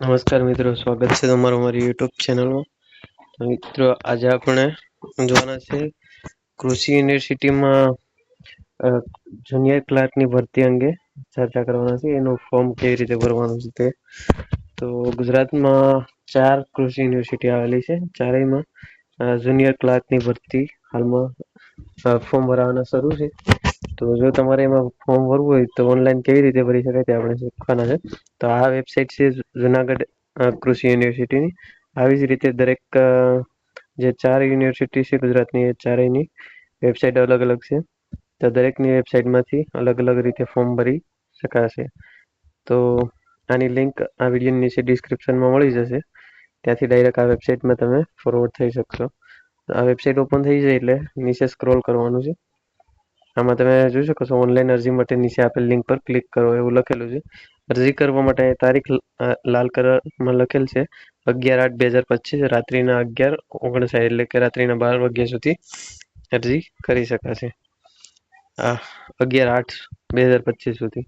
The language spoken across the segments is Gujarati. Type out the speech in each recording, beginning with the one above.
નમસ્કાર મિત્રો, સ્વાગત છે તમારું મારી યુટ્યુબ ચેનલમાં મિત્રો, આજે આપણે જોવાના છે કૃષિ યુનિવર્સિટીમાં જુનિયર ક્લાર્કની ભરતી અંગે ચર્ચા કરવાના છે. એનું ફોર્મ કેવી રીતે ભરવાનું છે તે. તો ગુજરાતમાં ચાર કૃષિ યુનિવર્સિટી આવેલી છે. ચારેયમાં જુનિયર ક્લાર્કની ભરતી હાલમાં ફોર્મ ભરવાના શરૂ છે. તો જો તમારે એમાં ફોર્મ ભરવું હોય તો ઓનલાઈન કેવી રીતે ભરી શકાય તે આપણે શીખવાના છે. તો આ વેબસાઇટ છે જુનાગઢ કૃષિ યુનિવર્સિટીની આવી જ રીતે દરેક જે ચાર યુનિવર્સિટી છે ગુજરાતની, એ ચારેયની વેબસાઇટ અલગ અલગ છે. તો દરેકની વેબસાઇટમાંથી અલગ અલગ રીતે ફોર્મ ભરી શકાશે. તો આની લિંક આ વિડીયોની નીચે ડિસ્ક્રિપ્શનમાં મળી જશે. ત્યાંથી ડાયરેક્ટ આ વેબસાઇટમાં તમે ફોરવર્ડ થઈ શકશો. આ વેબસાઇટ ઓપન થઈ જાય એટલે નીચે સ્ક્રોલ કરવાનું છે. આમાં તમે જોઈ શકો છો ઓનલાઈન અરજી માટે નીચે આપેલ લિંક પર ક્લિક કરો, એવું લખેલું છે. અરજી કરવા માટે તારીખ લાલ કલરમાં લખેલ છે. અગિયાર આઠ બે હજાર પચીસ, રાત્રિના અગિયાર ઓગણસાઠ એટલે કે રાત્રિના બાર વાગ્યા સુધી અરજી કરી શકાશે. અગિયાર આઠ બે હજાર પચીસ સુધી.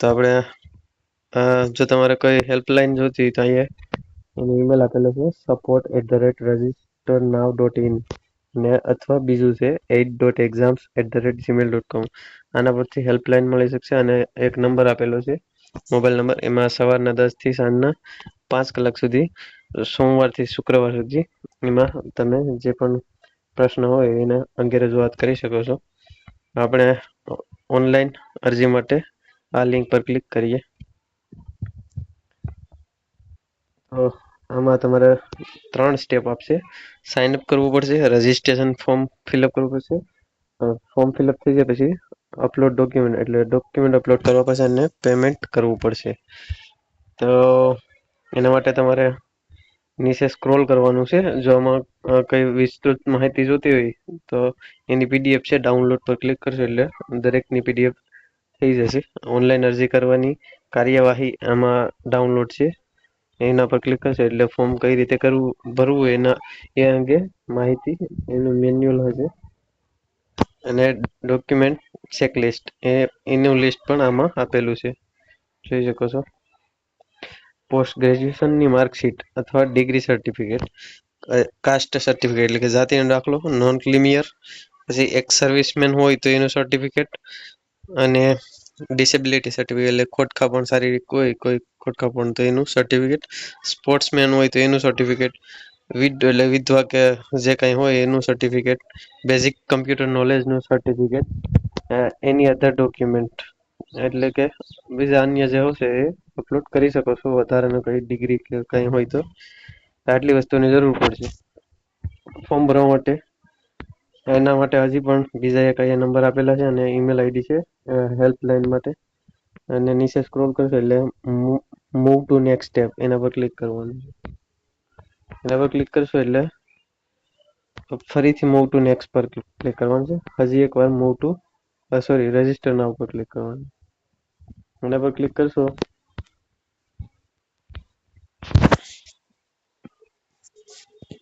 તો આપણે જો તમારે કોઈ હેલ્પલાઇન જોતી તો અહીંયા એનો ઈમેલ આપેલો છે support at the rate register now dot in ને અથવા બીજું છે eight dot exams at the rate gmail dot com આના પરથી હેલ્પલાઇન મળી શકશે અને એક નંબર આપેલો છે. મોબાઈલ નંબર એમાં સવારના દસથી સાંજના પાંચ કલાક સુધી, સોમવારથી શુક્રવાર સુધી એમાં તમે જે પણ પ્રશ્ન હોય એના અંગે રજૂઆત કરી શકો છો. આપણે ઓનલાઈન અરજી માટે આ લિંક પર ક્લિક કરીએ. તો આમાં તમારે ત્રણ સ્ટેપ આપશે. સાઇન અપ કરવું પડશે રજિસ્ટ્રેશન ફોર્મ ફિલઅપ કરવું પડશે. ફોર્મ ફિલઅપ થઈ જાય પછી અપલોડ ડોક્યુમેન્ટ એટલે ડોક્યુમેન્ટ અપલોડ કરવા પછી એને પેમેન્ટ કરવું પડશે. તો એના માટે તમારે નીચે સ્ક્રોલ કરવાનું છે. જો આમાં કઈ વિસ્તૃત માહિતી જોતી હોય, તો એની પીડીએફ છે ડાઉનલોડ પર ક્લિક કરશો એટલે દરેકની પીડીએફ થઈ જશે. ઓનલાઈન અરજી કરવાની કાર્યવાહી આમાં ડાઉનલોડ છે. એના પર ક્લિક કરશે એટલે ફોર્મ કઈ રીતે કરવું, ભરવું એના, એ અંગે માહિતી એનું મેન્યુઅલ હશે. અને ડોક્યુમેન્ટ ચેકલિસ્ટ એ, એનું લિસ્ટ પણ આમાં આપેલું છે. જોઈ શકો છો. પોસ્ટ ગ્રેજ્યુએશનની માર્કશીટ અથવા ડિગ્રી સર્ટિફિકેટ કાસ્ટ સર્ટિફિકેટ એટલે કે જાતિનો દાખલો નોન ક્લિમિયર પછી એક સર્વિસમેન હોય તો એનું સર્ટિફિકેટ અને ડિસેબિલિટી સર્ટિફિકેટ એટલે ખોટખાપણ શારીરિક હોય કોઈ ખોટખાપણ તો એનું સર્ટિફિકેટ સ્પોર્ટ્સમેન હોય તો એનું સર્ટિફિકેટ વિડ એટલે વિધવા કે જે કંઈ હોય એનું સર્ટિફિકેટ બેઝિક કમ્પ્યુટર નોલેજનું સર્ટિફિકેટ એની અધર ડોક્યુમેન્ટ એટલે કે બીજા અન્ય જે હશે એ અપલોડ કરી શકો છો. વધારાનું કંઈ ડિગ્રી કે કંઈ હોય તો. આટલી વસ્તુની જરૂર પડશે. ફોર્મ ભરવા માટે. એના માટે હજી પણ બીજા એક અહીંયા નંબર આપેલા છે અને ઈમેલ આઈડી છે હેલ્પલાઇન માટે. અને નીચે સ્ક્રોલ કરશો એટલે મૂવ ટુ નેક્સ્ટ સ્ટેપ એના પર ક્લિક કરવાનું છે. એના પર ક્લિક કરશો એટલે ફરીથી મૂવ ટુ નેક્સ્ટ પર ક્લિક કરવાનું છે. હજી એકવાર મૂવ ટુ સોરી રજિસ્ટરના ઉપર ક્લિક કરવાનું. એના પર ક્લિક કરશો.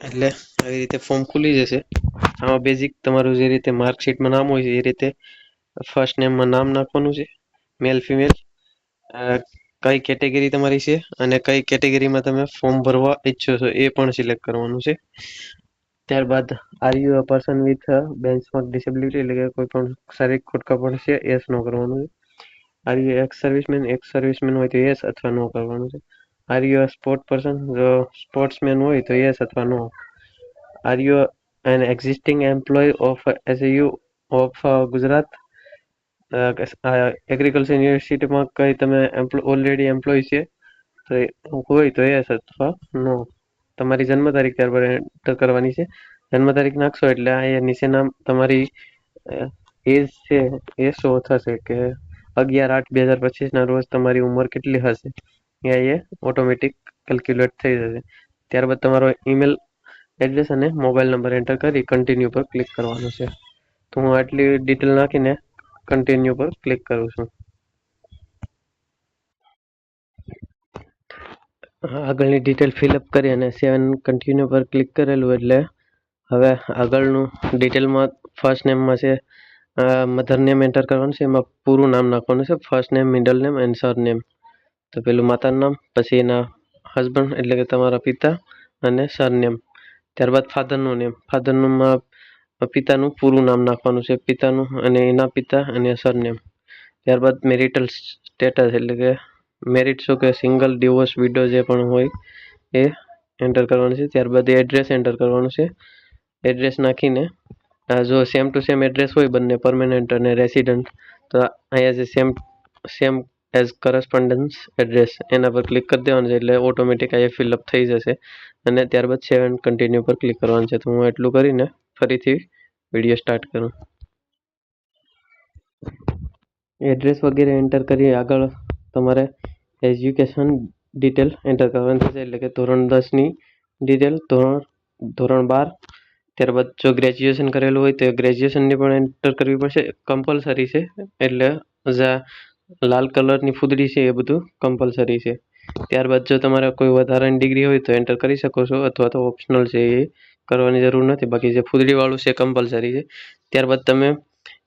એટલે આવી રીતે ફોર્મ ખુલી જશે. આમાં બેઝિક તમારું જે રીતે માર્કશીટમાં નામ હોય છે, એ રીતે ફર્સ્ટ નેમમાં નામ નાખવાનું છે. મેલ ફિમેલ કઈ કેટેગરી તમારી છે અને કઈ કેટેગરીમાં તમે ફોર્મ ભરવા ઈચ્છો છો એ પણ સિલેક્ટ કરવાનું છે. ત્યારબાદ are you a person with benchmark disability એટલે કે કોઈ પણ શારીરિક ખોટકાપણ છે એસ નો કરવાનું છે. Are you ex serviceman ex serviceman હોય તો યસ અથવા નો કરવાનું છે. Are you a sport person જો સ્પોર્ટ્સમેન હોય તો યસ અથવા no are you an existing employee of S U of Gujarat agriculture યુનિવર્સિટીમાં કઈ તમે ઓલરેડી એમ્પ્લોય છે? તો હોય તો યસ અથવા નો. તમારી જન્મ તારીખ ત્યારબાદ એન્ટર કરવાની છે. જન્મ તારીખ નાખશો એટલે અહીંયા નીચેના તમારી એજ છે, એ શો થશે કે અગિયાર આઠ બે હજાર પચીસના રોજ તમારી ઉંમર કેટલી હશે? ત્યાં એ ઓટોમેટિક કેલ્ક્યુલેટ થઈ જશે. ત્યારબાદ તમારો ઈમેલ એડ્રેસ અને મોબાઈલ નંબર એન્ટર કરી કન્ટિન્યુ પર ક્લિક કરવાનું છે. તો હું આટલી ડિટેલ નાખીને કન્ટિન્યુ પર ક્લિક કરું છું. આગળની ડિટેલ ફિલઅપ કરી અને સેવન કન્ટિન્યુ પર ક્લિક કરેલું એટલે હવે આગળનું ડિટેલમાં ફર્સ્ટ નેમમાં છે મધર નેમ એન્ટર કરવાનું છે, એમાં પૂરું નામ નાખવાનું છે first name middle name and surname તો પેલું માતાનું નામ, પછી એના હસબન્ડ એટલે કે તમારા પિતા અને સરનેમ ત્યારબાદ ફાધરનું નેમ ફાધરનું પિતાનું પૂરું નામ નાખવાનું છે, પિતાનું અને એના પિતા અને સરનેમ. ત્યારબાદ મેરિટલ સ્ટેટસ એટલે કે મેરિટ શું કે સિંગલ ડિવોર્સ વિડો જે પણ હોય એ એન્ટર કરવાનું છે. ત્યારબાદ એ એડ્રેસ એન્ટર કરવાનું છે. એડ્રેસ નાખીને જો સેમ ટુ સેમ એડ્રેસ હોય બંને પરમેનન્ટ અને રેસિડન્ટ તો અહીંયા જે same same as correspondence address એના પર ક્લિક કરી દેવાનું છે એટલે ઓટોમેટિક અહીંયા ફિલઅપ થઈ જશે. અને ત્યારબાદ સેવન કન્ટિન્યુ પર ક્લિક કરવાનું છે. તો હું એટલું કરીને ફરીથી વીડિયો સ્ટાર્ટ કરું. એડ્રેસ વગેરે એન્ટર કરી આગળ તમારે એજ્યુકેશન ડિટેલ એન્ટર કરવાની થશે. એટલે કે ધોરણ દસની ડિટેલ ધોરણ ધોરણ બાર, ત્યારબાદ જો ગ્રેજ્યુએશન કરેલું હોય તો ગ્રેજ્યુએશનની પણ એન્ટર કરવી પડશે. કમ્પલસરી છે. એટલે લાલ કલરની ફૂદડી છે એ બધું કમ્પલસરી છે. ત્યારબાદ જો તમારે કોઈ વધારાની ડિગ્રી હોય તો એન્ટર કરી શકો છો. અથવા તો ઓપ્શનલ છે એ. કરવાની જરૂર નથી. બાકી જે ફૂદડીવાળું છે કમ્પલસરી છે. ત્યારબાદ તમે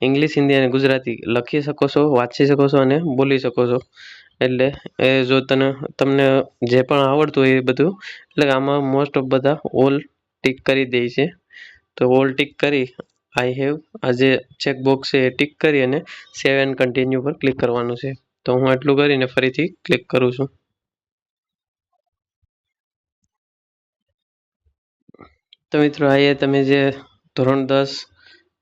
ઇંગ્લિશ હિન્દી અને ગુજરાતી લખી શકો છો, વાંચી શકો છો અને બોલી શકો છો. એટલે એ જો તને, તમને જે પણ આવડતું હોય એ બધું, એટલે આમાં મોસ્ટ ઓફ બધા ઓલ ટીક કરી દે છે. તો ઓલ ટીક કરી આઈ હેવ આ જે ચેકબોક્સ છે એ ટીક કરી અને સેવ એન્ડ કન્ટિન્યુ પર ક્લિક કરવાનું છે. તો હું આટલું કરીને ફરીથી ક્લિક કરું છું. તો મિત્રો અહીંયા તમે જે ધોરણ દસ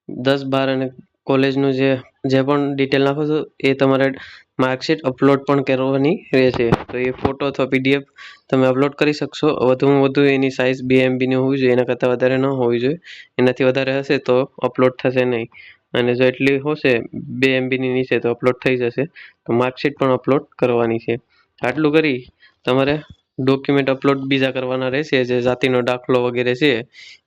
દસ, બાર અને કોલેજનું જે જે પણ ડિટેલ નાખો છો, એ તમારે માર્કશીટ અપલોડ પણ કરવાની રહેશે. તો એ ફોટો અથવા પીડીએફ તમે અપલોડ કરી શકશો. વધુમાં વધુ એની સાઇઝ બે એમબીની હોવી જોઈએ, એના કરતાં વધારે ન હોવી જોઈએ. એનાથી વધારે હશે તો અપલોડ થશે નહીં. અને જો એટલી હશે, બે એમબીની નીચે તો અપલોડ થઈ જશે. તો માર્કશીટ પણ અપલોડ કરવાની છે. આટલું કરી તમારે ડોક્યુમેન્ટ અપલોડ બીજા કરવાના રહેશે, જે જાતિનો દાખલો વગેરે છે,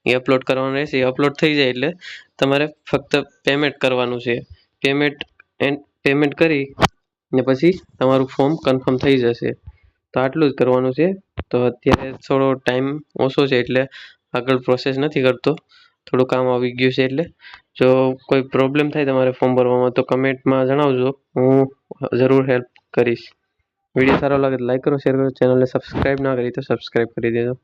એ અપલોડ કરવાનો રહેશે અપલોડ થઈ જાય એટલે તમારે ફક્ત પેમેન્ટ કરવાનું છે. પેમેન્ટ એન્ડ પેમેન્ટ કરી ને પછી તમારું ફોર્મ કન્ફર્મ થઈ જશે. તો આટલું જ કરવાનું છે. તો અત્યારે થોડો ટાઈમ ઓછો છે એટલે આગળ પ્રોસેસ નથી કરતો. થોડું કામ આવી ગયું છે એટલે જો કોઈ પ્રોબ્લેમ થાય તમારે ફોર્મ ભરવામાં તો કમેન્ટમાં જણાવજો. હું જરૂર હેલ્પ કરીશ. વીડિયો સારો લાગે તો લાઈક કરો શેર કરો ચેનલને સબસ્ક્રાઈબ ના કરી તો સબસ્ક્રાઈબ કરી દેજો.